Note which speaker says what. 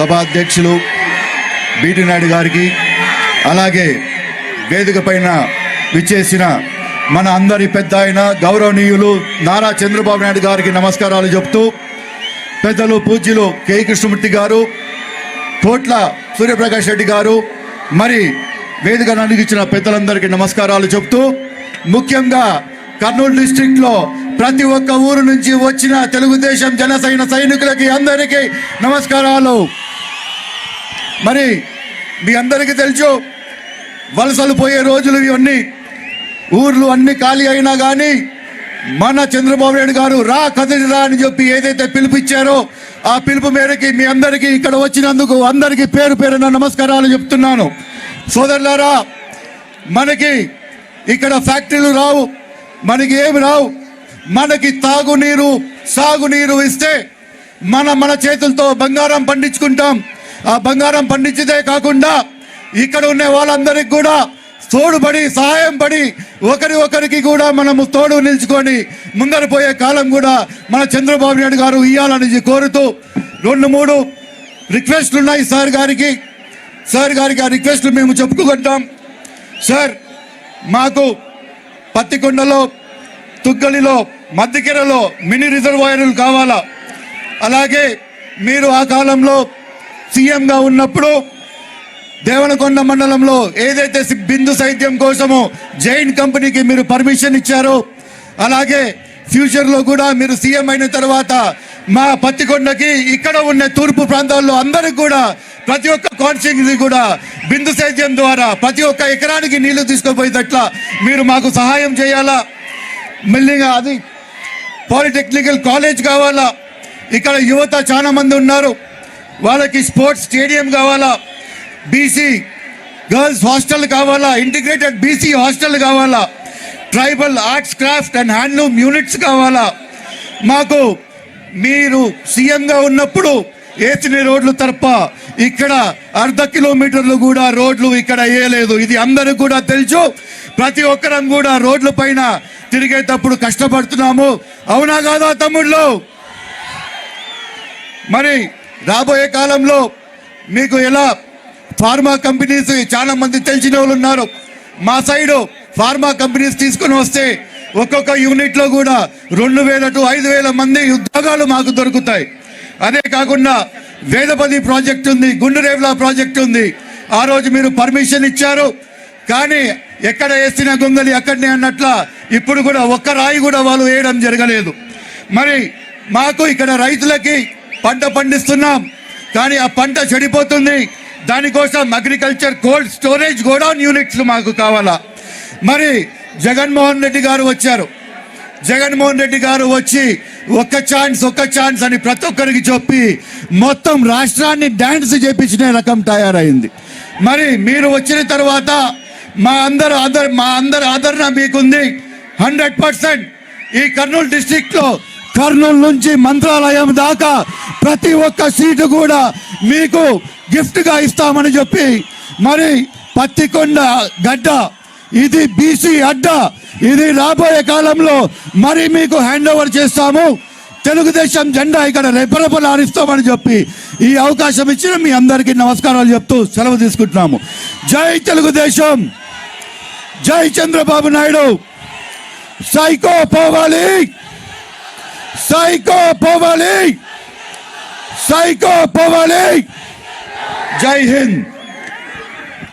Speaker 1: సభాధ్యక్షులు బీటీ నాయుడు గారికి అలాగే వేదిక పైన విచ్చేసిన మన అందరి పెద్ద ఆయన గౌరవనీయులు నారా చంద్రబాబు నాయుడు గారికి నమస్కారాలు చెప్తూ పెద్దలు పూజ్యులు కె. కృష్ణమూర్తి గారు కోట్ల సూర్యప్రకాష్ రెడ్డి గారు మరి వేదిక నడిగించిన పెద్దలందరికీ నమస్కారాలు చెప్తూ ముఖ్యంగా కర్నూలు డిస్టిక్లో ప్రతి ఒక్క ఊరు నుంచి వచ్చిన తెలుగుదేశం జనసైన సైనికులకి అందరికీ నమస్కారాలు. మరి మీ అందరికీ తెలుసు వలసలు పోయే రోజులు ఇవన్నీ. ఊర్లు అన్ని ఖాళీ అయినా కానీ మన చంద్రబాబు నాయుడు గారు రా కదిలిరా అని చెప్పి ఏదైతే పిలుపిచ్చారో ఆ పిలుపు మేరకి మీ అందరికీ ఇక్కడ వచ్చినందుకు అందరికీ పేరు పేరున నమస్కారాలు చెప్తున్నాను. సోదరులారా మనకి ఇక్కడ ఫ్యాక్టరీలు రావు మనకి ఏమి రావు. మనకి తాగునీరు సాగునీరు ఇస్తే మన మన చేతులతో బంగారం పండించుకుంటాం. ఆ బంగారం పండించదే కాకుండా ఇక్కడ ఉన్న వాళ్ళందరికి కూడా తోడుపడి సహాయం పడి ఒకరి ఒకరికి కూడా మనము తోడు నిలుచుకొని ముందర పోయే కాలం కూడా మన చంద్రబాబు నాయుడు గారు ఇవ్వాలని కోరుతూ రెండు మూడు రిక్వెస్ట్లు ఉన్నాయి సార్ గారికి. సార్ గారికి ఆ రిక్వెస్ట్లు మేము చెప్పుకుంటాం. సార్ మాకు పత్తికొండలో తుగ్గలిలో మధ్యకెరలో మినీ రిజర్వాయర్లు కావాలా? అలాగే మీరు ఆ కాలంలో సీఎంగా ఉన్నప్పుడు దేవనకొండ మండలంలో ఏదైతే బిందు సైద్యం కోసము జైన్ కంపెనీకి మీరు పర్మిషన్ ఇచ్చారో అలాగే ఫ్యూచర్లో కూడా మీరు సీఎం అయిన తర్వాత మా పత్తికొండకి ఇక్కడ ఉన్న తూర్పు ప్రాంతాల్లో అందరికి కూడా ప్రతి ఒక్క కాన్స్టిట్యూన్సీ కూడా బిందు సేద్యం ద్వారా ప్రతి ఒక్క ఎకరానికి నీళ్ళు తీసుకుపోయేటట్లా మీరు మాకు సహాయం చేయాలా? మళ్ళీ అది పాలిటెక్నికల్ కాలేజ్ కావాలా? ఇక్కడ యువత చాలా మంది ఉన్నారు. వాళ్ళకి స్పోర్ట్స్ స్టేడియం కావాలా? బీసీ గర్ల్స్ హాస్టల్ కావాలా? ఇంటిగ్రేటెడ్ బీసీ హాస్టల్ కావాలా? Tribal arts craft and handloom units కావాలా? మాకు మీరు సీఎంగా ఉన్నప్పుడు వేసిన రోడ్లు తప్ప ఇక్కడ అర్ధ కిలోమీటర్లు కూడా రోడ్లు ఇక్కడ వేయలేదు. ఇది అందరికి కూడా తెలుసు. ప్రతి ఒక్కరం కూడా రోడ్ల పైన తిరిగేటప్పుడు కష్టపడుతున్నాము. అవునా కాదా తమ్ముళ్ళు? మరి రాబోయే కాలంలో మీకు ఎలా ఫార్మా కంపెనీస్ చాలా మంది తెలిసిన వాళ్ళు ఉన్నారు. మా సైడు ఫార్మా కంపెనీస్ తీసుకొని వస్తే ఒక్కొక్క యూనిట్లో కూడా రెండు వేల టు ఐదు వేల మంది ఉద్యోగాలు మాకు దొరుకుతాయి. అదే కాకుండా వేదపది ప్రాజెక్ట్ ఉంది గుండురేవ్లా ప్రాజెక్ట్ ఉంది. ఆ రోజు మీరు పర్మిషన్ ఇచ్చారు. కానీ ఎక్కడ వేసిన గొంగలి అక్కడనే అన్నట్ల ఇప్పుడు కూడా ఒక్క రాయి కూడా వాళ్ళు వేయడం జరగలేదు. మరి మాకు ఇక్కడ రైతులకి పంట పండిస్తున్నాం. కానీ ఆ పంట చెడిపోతుంది. దానికోసం agriculture cold storage godown units మాకు కావాలా? మరి జగన్మోహన్ రెడ్డి గారు వచ్చారు. జగన్మోహన్ రెడ్డి గారు వచ్చి ఒక్క ఛాన్స్ ఒక్క ఛాన్స్ అని ప్రతి ఒక్కరికి చెప్పి మొత్తం రాష్ట్రాన్ని డ్యాన్స్ చేపించిన రకం తయారైంది. మరి మీరు వచ్చిన తర్వాత మా అందరు ఆదర మా అందరి ఆదరణ మీకుంది. హండ్రెడ్ పర్సెంట్ ఈ కర్నూలు డిస్టిక్లో కర్నూలు నుంచి మంత్రాలయం దాకా ప్రతి ఒక్క సీటు కూడా మీకు గిఫ్ట్గా ఇస్తామని చెప్పి మరి పత్తికొండ గడ్డ ఇది బీసీ అడ్డ ఇది రాబోయే కాలంలో మరి మీకు హ్యాండ్ ఓవర్ చేస్తాము. తెలుగుదేశం జెండా ఇక్కడ రెపరెపలాడిస్తామని చెప్పి ఈ అవకాశం ఇచ్చిన మీ అందరికీ నమస్కారాలు చెప్తూ సెలవు తీసుకుంటున్నాము. జై తెలుగుదేశం! జై చంద్రబాబు నాయుడు! సైకో పోవాలి! సైకో పోవాలి సైకో పోవాలి జై హింద్